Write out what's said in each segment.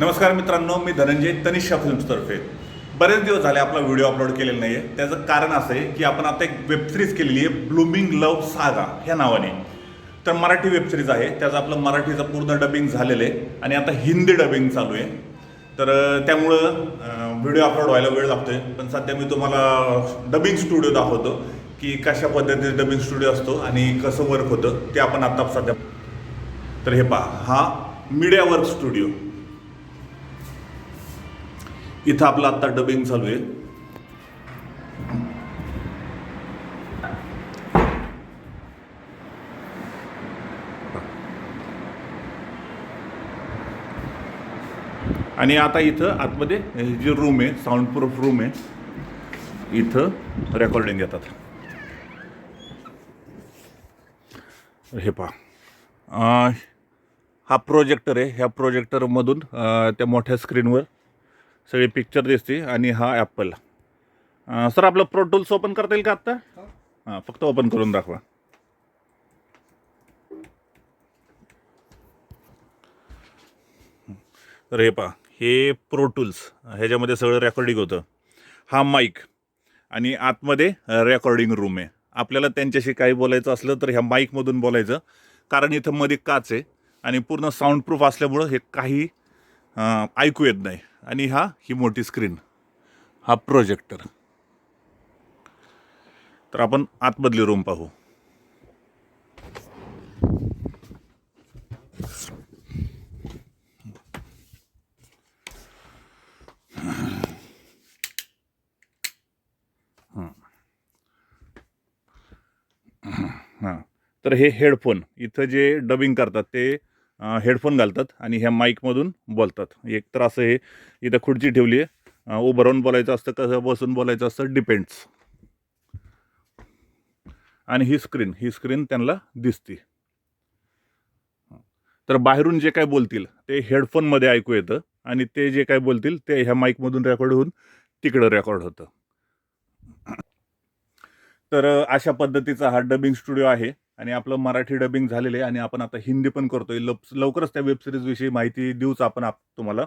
नमस्कार मित्रांनो मी धनंजय तनिषा फिल्म्सतर्फे बरेच दिवस झाले आपला व्हिडिओ अपलोड केलेला नाही आहे त्याचं कारण असं आहे की आपण आता एक वेबसिरीज केलेली आहे ब्लूमिंग लव सागा ह्या नावाने. तर मराठी वेबसिरीज आहे. त्याचं आपलं मराठीचं पूर्ण डबिंग झालेलं आहे आणि आता हिंदी डबिंग चालू आहे. तर त्यामुळं व्हिडिओ अपलोड व्हायला वेळ लागतोय. पण सध्या मी तुम्हाला डबिंग स्टुडिओ दाखवतो की कशा पद्धतीने डबिंग स्टुडिओ असतो आणि कसं वर्क होतं ते आपण आता सध्या तर हे पहा. हा मीडिया वर्क स्टुडिओ इथं आपलं आत्ता डबिंग चालू आहे. आणि आता इथं आतमध्ये ही जी रूम आहे साऊंड प्रूफ रूम आहे इथं रेकॉर्डिंग येतात हे पहा. हा प्रोजेक्टर आहे. ह्या प्रोजेक्टरमधून त्या मोठ्या स्क्रीनवर सगळी पिक्चर दिसते आणि हा ॲपल सर आपलं प्रो टूल्स ओपन करता येईल का आत्ता? हां. फक्त ओपन करून दाखवा. तर हे पहा हे प्रो टूल्स ह्याच्यामध्ये सगळं रेकॉर्डिंग होतं. हा माईक आणि आतमध्ये रेकॉर्डिंग रूम आहे. आपल्याला त्यांच्याशी काही बोलायचं असलं तर ह्या माईकमधून बोलायचं कारण इथं मध्ये काच आहे आणि पूर्ण साऊंड प्रूफ असल्यामुळं हे काही ऐकू येत नाही. आणि हा ही मोठी स्क्रीन हा प्रोजेक्टर तर आपण आतमधली रूम पाहू. हां. तर हे हेडफोन इथं जे डबिंग करतात ते हेडफोन घालतात आणि ह्या माईकमधून बोलतात. एक तर असं हे इथं खुर्ची ठेवली आहे. उभं राहून बोलायचं असतं कसं बसून बोलायचं असतं डिपेंड्स आणि ही स्क्रीन ही स्क्रीन त्यांना दिसते. तर बाहेरून जे काय बोलतील ते हेडफोनमध्ये ऐकू येतं आणि ते जे काय बोलतील ते ह्या माईकमधून रेकॉर्ड होऊन तिकडं रेकॉर्ड होतं. तर अशा पद्धतीचा हा डबिंग स्टुडिओ आहे. आणि आपलं मराठी डबिंग झालेलं आहे आणि आपण आता हिंदी पण करतोय. लवकरच त्या वेबसिरीजविषयी माहिती देऊच आपण आप तुम्हाला.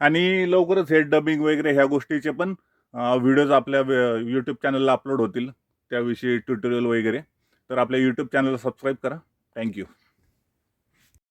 आणि लवकरच हे डबिंग वगैरे ह्या गोष्टीचे पण व्हिडिओज आपल्या यूट्यूब चॅनलला अपलोड होतील. त्याविषयी ट्युटोरियल वगैरे. तर आपल्या यूट्यूब चॅनलला सबस्क्राईब करा. थँक्यू